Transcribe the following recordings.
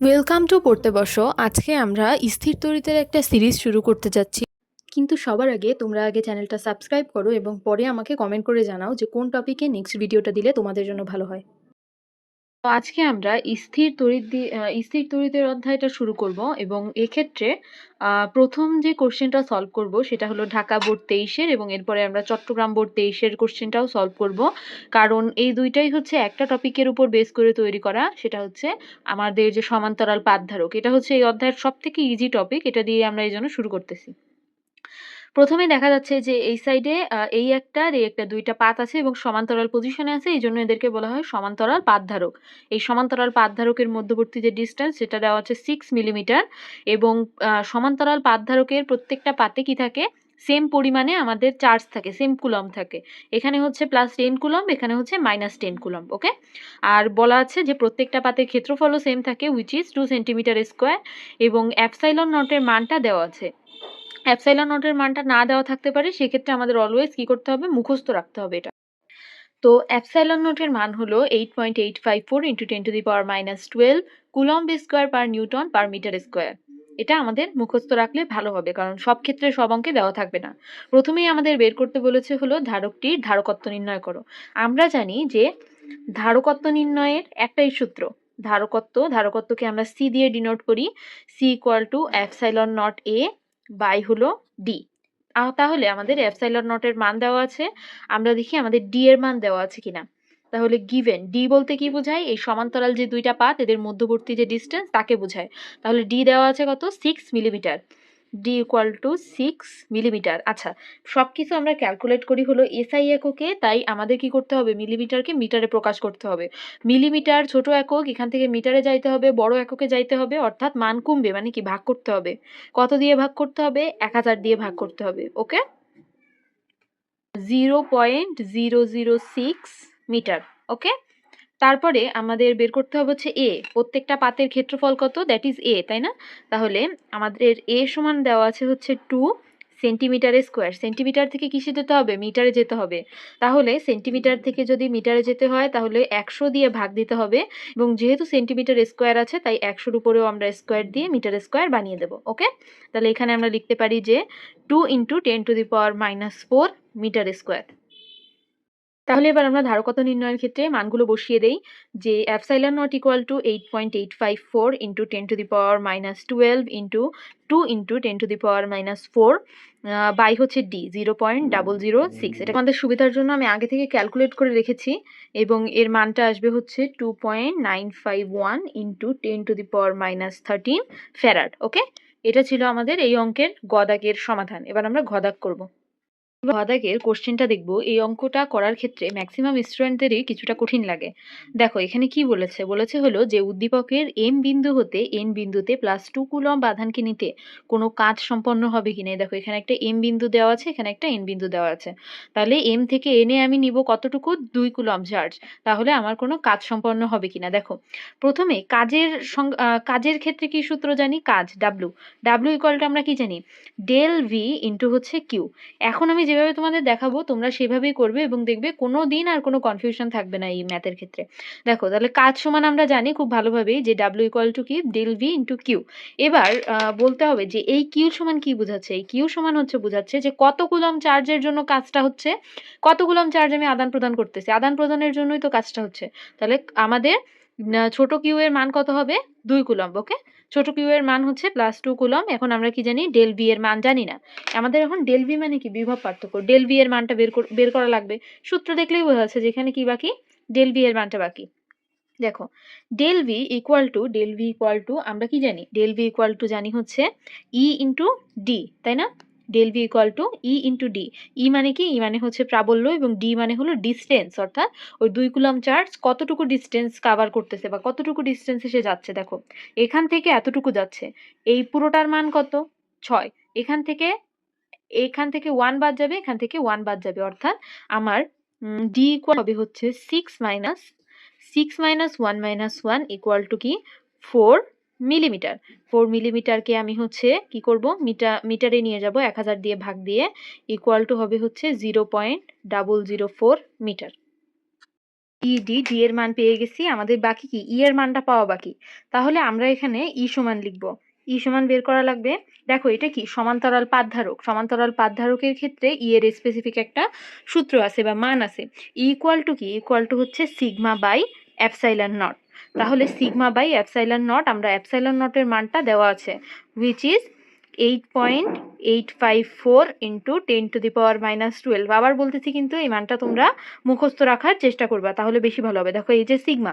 Welcome to পড়তে বসো। আজকে আমরা স্থির তরিতের একটা সিরিজ শুরু করতে যাচ্ছি। কিন্তু সবার আগে তোমরা আগে চ্যানেলটা সাবস্ক্রাইব করো এবং পরে আমাকে কমেন্ট করে জানাও যে কোন টপিকে নেক্সট ভিডিওটা দিলে তোমাদের জন্য ভালো হয়। আজকে আমরা স্থির তড়িৎ স্থির তড়িতের অধ্যায়টা শুরু করব এবং এক্ষেত্রে প্রথম যে কোশ্চেনটা সলভ করব সেটা হলো ঢাকা বোর্ড তেইশের এবং এরপরে আমরা চট্টগ্রাম বোর্ড তেইশের কোশ্চেনটাও সলভ করব। কারণ এই দুইটাই হচ্ছে একটা টপিকের উপর বেস করে তৈরি করা, সেটা হচ্ছে আমাদের যে সমান্তরাল পাঠধারক এটা হচ্ছে এই অধ্যায়ের সব থেকে ইজি টপিক এটা দিয়ে আমরা এই জন্য শুরু করতেছি। প্রথমে দেখা যাচ্ছে যে, এই সাইডে এই একটা এই একটা দুইটা পাত আছে এবং সমান্তরাল পজিশনে আছে। এই জন্য এদেরকে বলা হয় সমান্তরাল পাতধারক এই সমান্তরাল পাতধারকের মধ্যবর্তী যে ডিস্টেন্স সেটা দেওয়া আছে সিক্স মিলিমিটার এবং সমান্তরাল পাতধারকের প্রত্যেকটা পাতে কি থাকে? সেম পরিমাণে আমাদের চার্জ থাকে সেম কুলম থাকে। এখানে হচ্ছে প্লাস টেন কুলম এখানে হচ্ছে মাইনাস টেন কুলম ওকে আর বলা আছে যে, প্রত্যেকটা পাতের ক্ষেত্রফলও সেম থাকে which is two centimetre square এবং অ্যাপসাইলন নটের মানটা দেওয়া আছে। অ্যাপসাইলন নটের মানটা না দেওয়া থাকতে পারে, সেক্ষেত্রে আমাদের অলওয়েজ কি করতে হবে? মুখস্থ রাখতে হবে এটা। তো অ্যাপসাইলন নোটের মান হলো eight point eight five four into ten to the power minus twelve coulomb square per newton per metre square এটা আমাদের মুখস্থ রাখলে ভালো হবে, কারণ সব ক্ষেত্রে সব অঙ্কে দেওয়া থাকবে না। প্রথমেই আমাদের বের করতে বলেছে হলো ধারকটির ধারকত্ব নির্ণয় করো। আমরা জানি যে ধারকত্ব নির্ণয়ের একটাই সূত্র, ধারকত্ব। ধারকত্বকে আমরা সি দিয়ে ডিনোট করি C equal to epsilon not A by হলো ডি। তাহলে আমাদের অ্যাপসাইলার নটের মান দেওয়া আছে। আমরা দেখি আমাদের ডি এর মান দেওয়া আছে কিনা। তাহলে গিভেন, ডি বলতে কি বোঝায়? এই সমান্তরাল যে দুইটা পাত, এদের মধ্যবর্তী যে ডিস্টেন্স, তাকে বোঝায়। তাহলে ডি দেওয়া আছে কত? Six millimetre. D equal to six millimetre আচ্ছা সব কিছু আমরা ক্যালকুলেট করি হলো এসআই এককে, তাই আমাদের কি করতে হবে? মিলিমিটারকে মিটারে প্রকাশ করতে হবে। মিলিমিটার ছোট একক, এখান থেকে মিটারে যাইতে হবে, বড় এককে যাইতে হবে, অর্থাৎ মান কমবে মানে কি ভাগ করতে হবে। কত দিয়ে ভাগ করতে হবে? এক হাজার দিয়ে ভাগ করতে হবে okay zero point zero zero six metre okay তারপরে আমাদের বের করতে হবে হচ্ছে এ প্রত্যেকটা পাতের ক্ষেত্রফল কত? দ্যাট ইজ এ তাই না? তাহলে আমাদের এ সমান দেওয়া আছে হচ্ছে টু সেন্টিমিটার স্কোয়ার সেন্টিমিটার থেকে কিসে যেতে হবে? মিটারে যেতে হবে। তাহলে সেন্টিমিটার থেকে যদি মিটারে যেতে হয়, তাহলে একশো দিয়ে ভাগ দিতে হবে। এবং যেহেতু সেন্টিমিটার স্কোয়ার আছে, তাই একশোর উপরেও আমরা স্কোয়ার দিয়ে মিটার স্কোয়ার বানিয়ে দেবো ওকে তাহলে এখানে আমরা লিখতে পারি যে two into ten to the power minus four metre square তাহলে এবার আমরা ধারকত্ব নির্ণয়ের ক্ষেত্রে মানগুলো বসিয়ে দেই, যে epsilon not equal to eight point eight five four into ten to the power minus twelve into two into ten to the power minus four by হচ্ছে D zero point double zero six এটা আমাদের সুবিধার জন্য আমি আগে থেকে calculate করে রেখেছি এবং এর মানটা আসবে হচ্ছে two point nine five one into ten to the power minus thirteen farad okay এটা ছিল আমাদের এই অঙ্কের গদাকের সমাধান। এবার আমরা গদাক করব। দাগের কোশ্চেনটা দেখব। এই অঙ্কটা করার ক্ষেত্রে ম্যাক্সিমাম স্টুডেন্টদেরই কিছুটা কঠিন লাগে। দেখো, এখানে কি বলেছে? বলেছে হলো যে, উদ্দীপকের এম বিন্দু হতে এন বিন্দুতে প্লাস টু কুলম বাধানকে নিতে কোনো কাজ সম্পন্ন হবে কিনা দেখো, এখানে একটা এম বিন্দু দেওয়া আছে, এখানে একটা এন বিন্দু দেওয়া আছে। তাহলে এম থেকে এনে আমি নিব কতটুকু? দুই কুলম চার্জ তাহলে আমার কোনো কাজ সম্পন্ন হবে কিনা দেখো, প্রথমে কাজের কাজের ক্ষেত্রে কি সূত্র জানি? কাজ ডাব্লু ডাব্লু ইকুয়ালটা আমরা কি জানি? ডেল ভি ইন্টু হচ্ছে কিউ এখন আমি যেভাবে তোমাদের দেখাবো, তোমরা সেভাবেই করবে এবং দেখবে কোনো দিন আর কোনো কনফিউশন থাকবে না এই ম্যাথের ক্ষেত্রে। দেখো, তাহলে কাজ সমান আমরা জানি খুব ভালোভাবেই যে ডাব্লিউ ইকুয়াল টু কি? ডেল ভি ইন্টু কিউ এবার বলতে হবে যে এই কিউ সমান কি বোঝাচ্ছে? এই কিউ সমান হচ্ছে বোঝাচ্ছে যে কত কুলম চার্জের জন্য কাজটা হচ্ছে কত কুলম চার্জ আমি আদান প্রদান করতেছি। আদান প্রদানের জন্যই তো কাজটা হচ্ছে। তাহলে আমাদের ছোট কিউ এর মান কত হবে? দুই কুলম ওকে ছোট কিউ এর মান হচ্ছে প্লাস টু কুলম এখন আমরা কি জানি? ডেল বি এর মান জানি না। আমাদের এখন ডেল বি মানে কি? বিভব পার্থক্য। ডেল বি এর মানটা বের বের করা লাগবে। সূত্র দেখলেই বোঝা যাচ্ছে যেখানে কি বাকি? ডেল বি এর মানটা বাকি। দেখো del V equal to del V equal to আমরা কি জানি? ডেল ভি ইকুয়াল টু জানি হচ্ছে ই ইন্টু ডি তাই না? Del V equal to E into D E মানে কি? ই মানে হচ্ছে প্রাবল্য এবং ডি মানে হলো ডিস্টেন্স অর্থাৎ ওই দুই কুলম চার্জ কতটুকু ডিস্টেন্স কাভার করতেছে বা কতটুকু ডিস্টেন্সে সে যাচ্ছে, দেখো। এখান থেকে এতটুকু যাচ্ছে। এই পুরোটার মান কত? ছয়। এখান থেকে এখান থেকে ওয়ান বাদ যাবে, এখান থেকে ওয়ান বাদ যাবে। অর্থাৎ আমার ডি ইকুয়াল হবে হচ্ছে six minus six minus one minus one equal to কি? Four millimetre. ফোর মিলিমিটারকে আমি হচ্ছে কি করব? মিটার, মিটারে নিয়ে যাব, এক হাজার দিয়ে ভাগ দিয়ে। ইকুয়াল টু হবে হচ্ছে zero point double zero four metre. E D D এর মান পেয়ে গেছি। আমাদের বাকি কি? ই এর মানটা পাওয়া বাকি। তাহলে আমরা এখানে ই সমান লিখব। ই সমান বের করা লাগবে। দেখো, এটা কি? সমান্তরাল পাতধারক সমান্তরাল পাতধারকের ক্ষেত্রে ই এর স্পেসিফিক একটা সূত্র আছে বা মান আছে। ইকুয়াল টু কি? ইকুয়াল টু হচ্ছে সিগমা বাই অ্যাপসাইলন নট তাহলে সিগমা বাই অ্যাপসাইলন নট আমরা অ্যাপসাইলন নটের মানটা দেওয়া আছে which is eight point eight five four into ten to the power minus twelve আবার বলতেছি কিন্তু এই মানটা তোমরা মুখস্থ রাখার চেষ্টা করবা, তাহলে বেশি ভালো হবে। দেখো এই যে সিগমা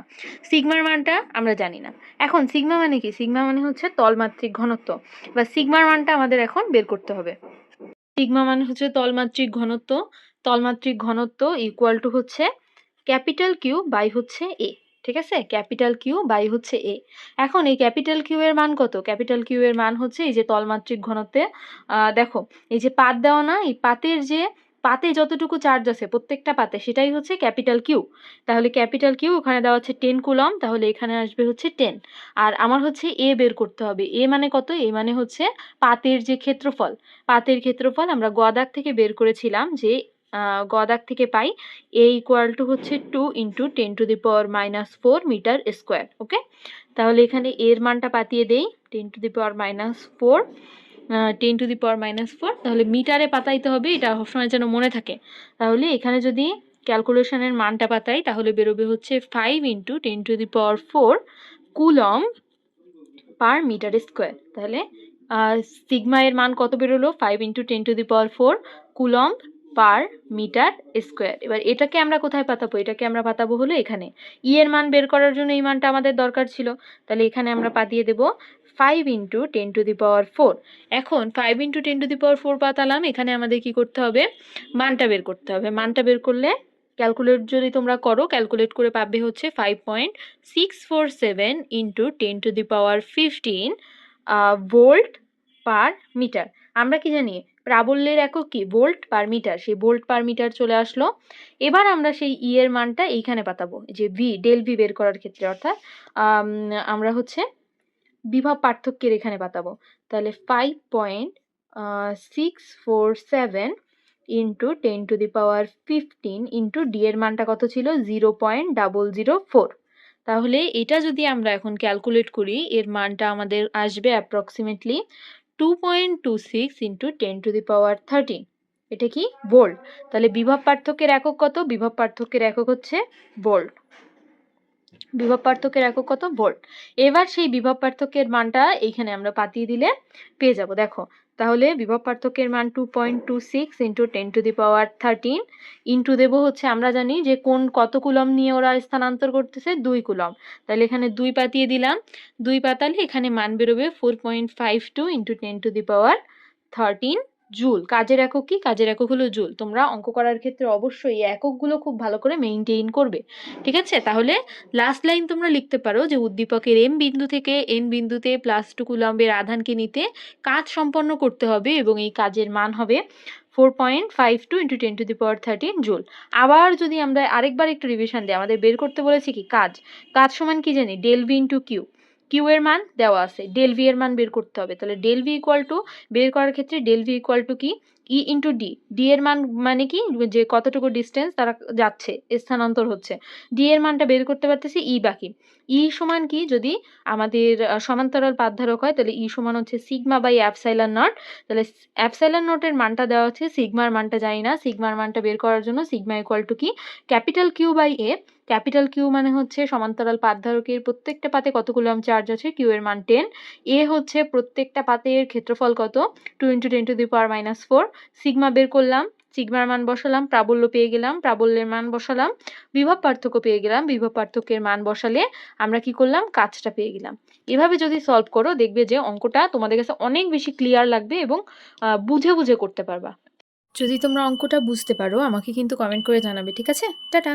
সিগমার মানটা আমরা জানি না। এখন সিগমা মানে কি? সিগমা মানে হচ্ছে তলমাত্রিক ঘনত্ব। বা সিগমার মানটা আমাদের এখন বের করতে হবে। সিগমা মানে হচ্ছে তলমাত্রিক ঘনত্ব। তলমাত্রিক ঘনত্ব ইকুয়াল টু হচ্ছে ক্যাপিটাল কিউ বাই হচ্ছে এ ঠিক আছে? ক্যাপিটাল কিউ বাই হচ্ছে এ এখন এই ক্যাপিটাল কিউ এর মান কত? ক্যাপিটাল কিউ এর মান হচ্ছে এই যে তলমাত্রিক ঘনত্বে। দেখো, এই যে পাত দেওয়া না, এই পাতের যে, পাতে যতটুকু চার্জ আছে, প্রত্যেকটা পাতে, সেটাই হচ্ছে ক্যাপিটাল কিউ তাহলে ক্যাপিটাল কিউ ওখানে দেওয়া হচ্ছে টেন কুলম তাহলে এখানে আসবে হচ্ছে টেন আর আমার হচ্ছে এ বের করতে হবে। এ মানে কত? এ মানে হচ্ছে পাতের যে ক্ষেত্রফল। পাতের ক্ষেত্রফল আমরা গদাক থেকে বের করেছিলাম যে গদাক থেকে পাই এ ইকুয়াল টু হচ্ছে two into ten to the power minus four metre square okay তাহলে এখানে এর মানটা পাতিয়ে দেই ten to the power minus four ten to the power minus four তাহলে মিটারে পাতাইতে হবে, এটা সবসময় যেন মনে থাকে। তাহলে এখানে যদি ক্যালকুলেশনের মানটা পাতাই, তাহলে বেরোবে হচ্ছে five into ten to the power four coulomb per metre square তাহলে সিগমা এর মান কত বেরোলো? Five into ten to the power four coulomb per metre square এবার এটাকে আমরা কোথায় পাতাবো? এটাকে আমরা পাতাবো হলো এখানে। ই এর মান বের করার জন্য এই মানটা আমাদের দরকার ছিল। তাহলে এখানে আমরা পাতিয়ে দেব five into ten to the power four এখন five into ten to the power four পাতালাম। এখানে আমাদের কি করতে হবে? মানটা বের করতে হবে। মানটা বের করলে ক্যালকুলেট যদি তোমরা করো ক্যালকুলেট করে পাবে হচ্ছে five point six four seven into ten to the power fifteen volt per metre আমরা কি জানি? প্রাবল্যের একক কি? ভোল্ট পার মিটার সেই ভোল্ট পার মিটার চলে আসলো। এবার আমরা সেই ই এর মানটা এইখানে পাতাবো। যে ভি ডেল ভি বের করার ক্ষেত্রে অর্থাৎ আমরা হচ্ছে বিভব পার্থক্যের এখানে পাতাবো। তাহলে five point six four seven into ten to the power fifteen into D এর মানটা কত ছিল? Zero point double zero four তাহলে এটা যদি আমরা এখন ক্যালকুলেট করি, এর মানটা আমাদের আসবে approximately two point two six into ten to the power thirteen এটা কি? ভোল্ট তাহলে বিভব পার্থক্যের একক কত? বিভব পার্থক্যের একক হচ্ছে ভোল্ট বিভব পার্থক্যের একক কত? ভোল্ট এবার সেই বিভব পার্থক্যের মানটা এইখানে আমরা পাতিয়ে দিলে পেয়ে যাব। দেখো তাহলে বিভব পার্থক্যের মান two point two six into ten to the power thirteen into দেবো হচ্ছে, আমরা জানি যে কোন কত কুলম নিয়ে ওরা স্থানান্তর করতেছে? দুই কুলম। তাহলে এখানে দুই পাতিয়ে দিলাম। দুই পাতালে এখানে মান বেরোবে four point five two into ten to the power thirteen joule, কাজের একক কি? কাজের একক হলো জুল। তোমরা অঙ্ক করার ক্ষেত্রে অবশ্যই এককগুলো খুব ভালো করে মেইনটেইন করবে। ঠিক আছে? তাহলে লাস্ট লাইন তোমরা লিখতে পারো যে উদ্দীপকের এম বিন্দু থেকে এন বিন্দুতে প্লাস টু কুলম্বের আধানকে নিতে কাজ সম্পন্ন করতে হবে এবং এই কাজের মান হবে four point five two into ten to the power thirteen joule. আবার যদি আমরা আরেকবার একটু রিভিশন দিই, আমাদের বের করতে বলেছি কি? কাজ। কাজ সমান কি জানি? Del V into Q Q এর মান দেওয়া আছে ডেল ভি এর মান বের করতে হবে। তাহলে ডেল ভি ইকুয়াল টু বের করার ক্ষেত্রে ডেল ভি ইকুয়াল টু কি? ই ইন্টু ডি ডি এর মান মানে কি? যে কতটুকু ডিস্টেন্স তারা যাচ্ছে, স্থানান্তর হচ্ছে। ডি এর মানটা বের করতে পারতেছি ই বাকি। ই সমান কি? যদি আমাদের সমান্তরাল পাতধারক হয়, তাহলে ই সমান হচ্ছে সিগমা বাই অ্যাপসাইলন নট তাহলে অ্যাপসাইলন নটের মানটা দেওয়া হচ্ছে সিগমার মানটা জানি না সিগমার মানটা বের করার জন্য সিগমা ইকুয়াল টু কি? Capital Q by A capital Q মানে হচ্ছে সমান্তরাল পাতধারকের প্রত্যেকটা পাতে কত কুলম চার্জ আছে? কিউ এর মান টেন এ হচ্ছে প্রত্যেকটা পাতের ক্ষেত্রফল কত? Two into ten to the power minus four sigma বের করলাম সিগমার মান বসালাম, প্রাবল্য পেয়ে গেলাম, প্রাবল্যের মান বসালাম, বিভব পার্থক্য পেয়ে গেলাম, বিভব পার্থক্যের মান বসালে আমরা কি করলাম? কাজটা পেয়ে গেলাম। এভাবে যদি সলভ করো, দেখবে যে অঙ্কটা তোমাদের কাছে অনেক বেশি ক্লিয়ার লাগবে এবং বুঝে বুঝে করতে পারবা। যদি তোমরা অঙ্কটা বুঝতে পারো, আমাকে কিন্তু কমেন্ট করে জানাবে, ঠিক আছে? টাটা!